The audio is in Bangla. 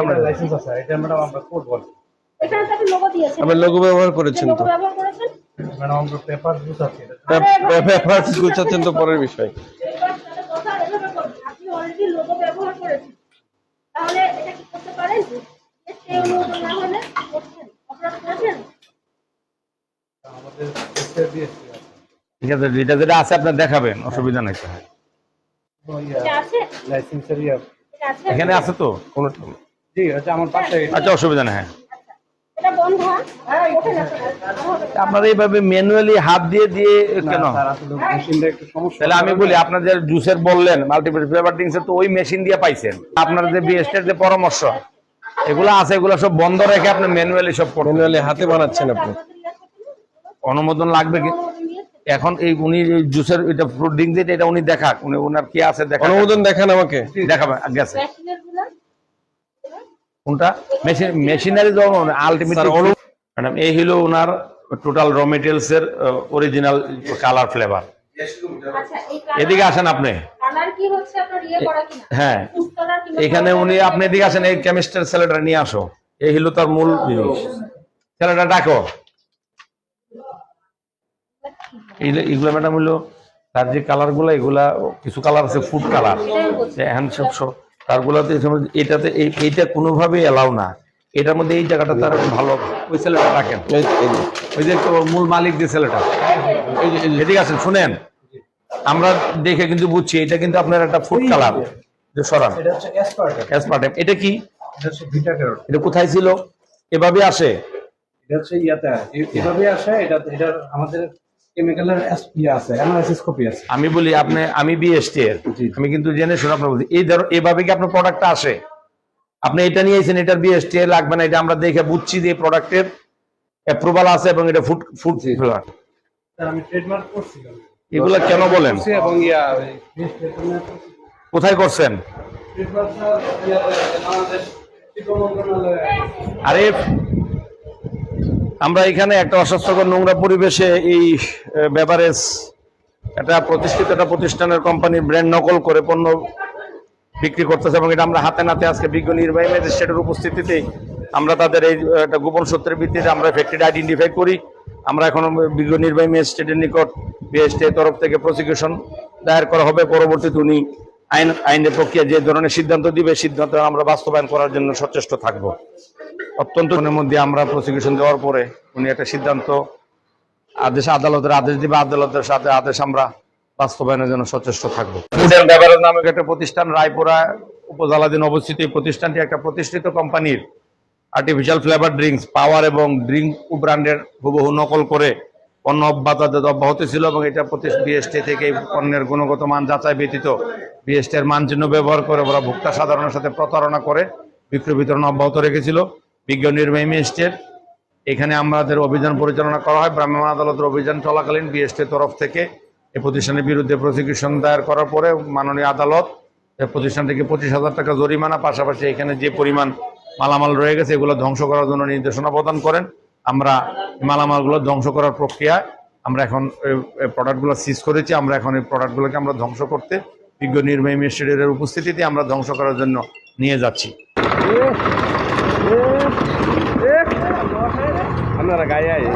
আমরা লাইসেন্স আছে এটা ম্যাডাম আমরা কোড বলি। আপনি লোগো দিয়েছেন আমরা লোগো ব্যবহার করেছেন তো। ব্যবহার করেছেন? ম্যাডাম আমরা পেপার ইউজ আছে এটা পেপার গুছাচ্ছেন তো পরের বিষয়। এবার তাহলে কথা এভাবে করুন। আপনি অলরেডি লোগো ব্যবহার করেছেন। তাহলে এটা কি করতে পারেন? যে লোগো না হলে করছেন অপরাধ করেছেন? আমাদের এসএ ঠিক আছে যেটা যেটা আছে আপনার দেখাবেন অসুবিধা নাই। আছে? লাইসেন্সের ইয়ে এখানে আছে তো? কোনো আমার পাশে আচ্ছা অসুবিধা নেই হ্যাঁ। এটা বন্ধ হ্যাঁ? ওঠেন আপনারা আপনারা এইভাবে ম্যানুয়ালি হাত দিয়ে দিয়ে কেন? স্যার আসলে মেশিনটা একটু সমস্যা তাহলে আমি বলি আপনাদের জুসের বললেন মাল্টিপল ফ্লেভার তো ওই মেশিন দিয়ে পাইছেন। আপনার যে বিএসটের যে পরামর্শ এগুলো আছে এগুলো সব বন্ধ রেখে আপনি ম্যানুয়ালি সব ম্যানুয়ালি হাতে বানাচ্ছেন আপনি? অনুমোদন লাগবে কি? এখন এই উনি জুসের এটা ফ্রুট ড্রিঙ্ক এটা উনি দেখাক। উনি ওনার কি আছে দেখা অনুমোদন দেখান আমাকে। দেখাবে গেছে। কোনটা? মেশিন মেশিনারি যখন আলটিমেট স্যার, ম্যাডাম এই হলো ওনার টোটাল র মেটেরিয়ালস এর অরিজিনাল কালার ফ্লেভার আচ্ছা এদিকে আসেন আপনি। কালার কি হচ্ছে? আপনার ইয়ে করা কিনা? হ্যাঁ। এখানে উনি আপনি এদিকে আসেন এই কেমিস্টার স্যালাডটা নিয়ে আসো। এই হলো তার মূল জিনিস। স্যালাডটা ডাকো। এগুলো ম্যাডাম হলো তার যে কালারগুলো এগুলা কিছু কালার আছে ফুড কালার। হ্যান্ড সব তারগুলোতে এটাতে এই- এইটা কোনোভাবেই এলাও না। এটার মধ্যে এই জায়গাটা তার ভালো ওই ছেলেটা রাখেন। ওই যে তো মূল মালিক যে ছেলেটা। এদিকে আসেন শুনেন। আমরা দেখে কিন্তু বুঝছি এটা কিন্তু আপনার একটা ফুড কালার যে। সরান। এটা এটা কি? এটা হচ্ছে ভিটা ক্যারোট এটা কোথায় ছিল? এভাবে আসে? এটা হচ্ছে ইয়াতে। এভাবে আসে এটা এটার আমাদের কেমিক্যালের ইয়ে আছে অ্যানালাইসিস কপি আছে। আমি বলি আপনি আমি বিএসটি এর। আমি কিন্তু জেনে শুনে আপনার বলছি এই ধরো এভাবে কি আপনার প্রোডাক্টটা আসে? আপনি এটা নিয়ে এসেছেন এটার বিএসটি এর লাগবে না এটা আমরা দেখে বুঝছি যে প্রোডাক্টের অ্যাপ্রুভাল আছে এবং এটা ফুড ফুড আমি ট্রেডমার্ক করছিলাম এগুলা কেন বলেন? এবং ইয়া কোথায় করছেন? বাংলাদেশ আরে আমরা এখানে একটা অস্বাস্থ্যকর নোংরা পরিবেশে এই বেভারেজ একটা প্রতিষ্ঠিত একটা প্রতিষ্ঠানের কোম্পানির ব্র্যান্ড নকল করে পণ্য বিক্রি করতেছে এবং এটা আমরা হাতে নাতে আজকে বিজ্ঞ নির্বাহী ম্যাজিস্ট্রেটের উপস্থিতিতে আমরা তাদের এই একটা গোপন সূত্রের ভিত্তিতে আমরা ফ্যাক্টরিটা আইডেন্টিফাই করি। আমরা এখন বিজ্ঞ নির্বাহী ম্যাজিস্ট্রেটের নিকট বিএসটি তরফ থেকে প্রসিকিউশন দায়ের করা হবে। পরবর্তীতে উনি আইন, আইনের প্রক্রিয়া যে ধরনের সিদ্ধান্ত দিবে, সিদ্ধান্ত আমরা বাস্তবায়ন করার জন্য সচেষ্ট থাকব। অত্যন্ত দিনের মধ্যে আমরা প্রসিকিউশন দেওয়ার পরে উনি একটা সিদ্ধান্ত আদেশ আদালতের আদেশ দিবে আদালতের সাথে আদেশ আমরা বাস্তবায়নের জন্য সচেষ্ট থাকব। নামক একটা প্রতিষ্ঠান রায়পুরা উপজেলাধীন অবস্থিত এই প্রতিষ্ঠানটি একটা প্রতিষ্ঠিত কোম্পানির আর্টিফিশিয়াল ফ্লেভার ড্রিঙ্কস পাওয়ার এবং ড্রিঙ্ক ব্র্যান্ডের হুবহু নকল করে পণ্য অব্যাহত অব্যাহত ছিল এবং এটা বিএসটি থেকে পণ্যের গুণগত মান যাচাই ব্যতীত বিএসটি এর মানচিহ্ন ব্যবহার করে ওরা ভোক্তা সাধারণের সাথে প্রতারণা করে বিক্রয় বিতরণ অব্যাহত রেখেছিল। বিজ্ঞ নির্বাহী ম্যাজিস্ট্রেট এখানে আমাদের অভিযান পরিচালনা করা হয়। ভ্রাম্যমাণ আদালতের অভিযান চলাকালীন বিএসটি তরফ থেকে এই প্রতিষ্ঠানের বিরুদ্ধে প্রসিকিউশন দায়ের করার পরে মাননীয় আদালত এই প্রতিষ্ঠানটিকে পঁচিশ হাজার টাকা জরিমানা, পাশাপাশি এখানে যে পরিমাণ মালামাল রয়ে গেছে, এগুলো ধ্বংস করার জন্য নির্দেশনা প্রদান করেন। আমরা মালামালগুলো ধ্বংস করার প্রক্রিয়ায় আমরা এখন প্রোডাক্টগুলো সিজ করেছি। আমরা এখন এই প্রোডাক্টগুলোকে আমরা ধ্বংস করতে বিজ্ঞ নির্বাহী ম্যাজিস্ট্রেটের উপস্থিতিতে আমরা ধ্বংস করার জন্য নিয়ে যাচ্ছি। আপনারা গায়ে আয়